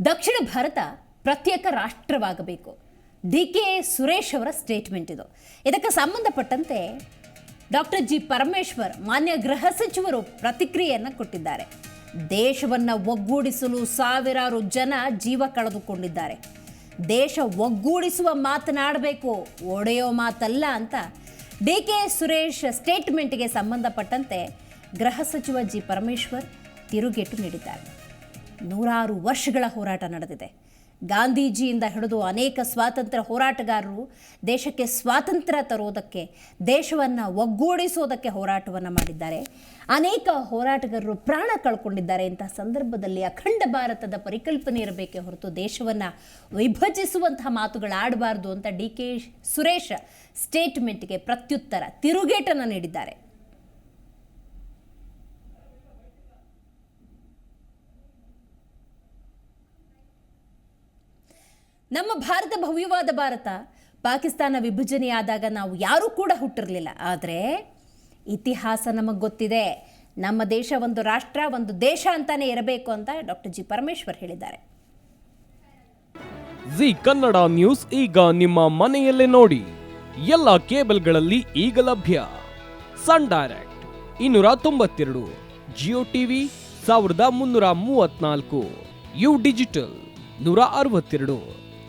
ದಕ್ಷಿಣ ಭಾರತ ಪ್ರತ್ಯೇಕ ರಾಷ್ಟ್ರವಾಗಬೇಕು. D K Suresh ಅವರ statement ಇದು. ಇದಕ್ಕೆ ಸಂಬಂಧಪಟ್ಟಂತೆ ಡಾಕ್ಟರ್ ಜಿ. ಪರಮೇಶ್ವರ್ ಮಾನ್ಯ ಗೃಹ ಸಚಿವರು ಪ್ರತಿಕ್ರಿಯೆಯನ್ನು ಕೊಟ್ಟಿದ್ದಾರೆ. ದೇಶವನ್ನು ಒಗ್ಗೂಡಿಸಲು ಸಾವಿರಾರು ಜನ ಜೀವ ಕಳೆದುಕೊಂಡಿದ್ದಾರೆ. ದೇಶ ಒಗ್ಗೂಡಿಸುವ ಮಾತನಾಡಬೇಕು, ಒಡೆಯೋ ಮಾತಲ್ಲ ಅಂತ ಡಿ ಕೆ ಸುರೇಶ್ ಸ್ಟೇಟ್ಮೆಂಟ್ಗೆ ಸಂಬಂಧಪಟ್ಟಂತೆ ಗೃಹ ಸಚಿವ ಜಿ. ಪರಮೇಶ್ವರ್ ತಿರುಗೇಟು ನೀಡಿದ್ದಾರೆ. ನೂರಾರು ವರ್ಷಗಳ ಹೋರಾಟ ನಡೆದಿದೆ. ಗಾಂಧೀಜಿಯಿಂದ ಹಿಡಿದು ಅನೇಕ ಸ್ವಾತಂತ್ರ್ಯ ಹೋರಾಟಗಾರರು ದೇಶಕ್ಕೆ ಸ್ವಾತಂತ್ರ್ಯ ತರೋದಕ್ಕೆ, ದೇಶವನ್ನು ಒಗ್ಗೂಡಿಸೋದಕ್ಕೆ ಹೋರಾಟವನ್ನು ಮಾಡಿದ್ದಾರೆ. ಅನೇಕ ಹೋರಾಟಗಾರರು ಪ್ರಾಣ ಕಳ್ಕೊಂಡಿದ್ದಾರೆ. ಇಂತಹ ಸಂದರ್ಭದಲ್ಲಿ ಅಖಂಡ ಭಾರತದ ಪರಿಕಲ್ಪನೆ ಇರಬೇಕೆ ಹೊರತು ದೇಶವನ್ನು ವಿಭಜಿಸುವಂತಹ ಮಾತುಗಳಾಡಬಾರ್ದು ಅಂತ ಡಿ ಕೆ ಸುರೇಶ್ ಸ್ಟೇಟ್ಮೆಂಟ್ಗೆ ಪ್ರತ್ಯುತ್ತರ, ತಿರುಗೇಟನ್ನು ನೀಡಿದ್ದಾರೆ. ನಮ್ಮ ಭಾರತ ಭವ್ಯವಾದ ಭಾರತ. ಪಾಕಿಸ್ತಾನ ವಿಭಜನೆಯಾದಾಗ ನಾವು ಯಾರೂ ಕೂಡ ಹುಟ್ಟಿರಲಿಲ್ಲ. ಆದರೆ ಇತಿಹಾಸ ನಮಗೆ ಗೊತ್ತಿದೆ. ನಮ್ಮ ದೇಶ ಒಂದು ರಾಷ್ಟ್ರ, ಒಂದು ದೇಶ ಅಂತಾನೆ ಇರಬೇಕು ಅಂತ ಡಾಕ್ಟರ್ ಜಿ ಪರಮೇಶ್ವರ್ ಹೇಳಿದ್ದಾರೆ. ಜಿ ಕನ್ನಡ ನ್ಯೂಸ್ ಈಗ ನಿಮ್ಮ ಮನೆಯಲ್ಲೇ ನೋಡಿ. ಎಲ್ಲ ಕೇಬಲ್ಗಳಲ್ಲಿ ಈಗ ಲಭ್ಯ. ಸನ್ ಡೈರೆಕ್ಟ್ ಇನ್ನೂರ ತೊಂಬತ್ತೆರಡು, ಜಿಯೋ ಟಿವಿ ಸಾವಿರದ ಮುನ್ನೂರ ಮೂವತ್ನಾಲ್ಕು ಯು ಡಿಜಿಟಲ್ ನೂರ ಅರವತ್ತೆರಡು.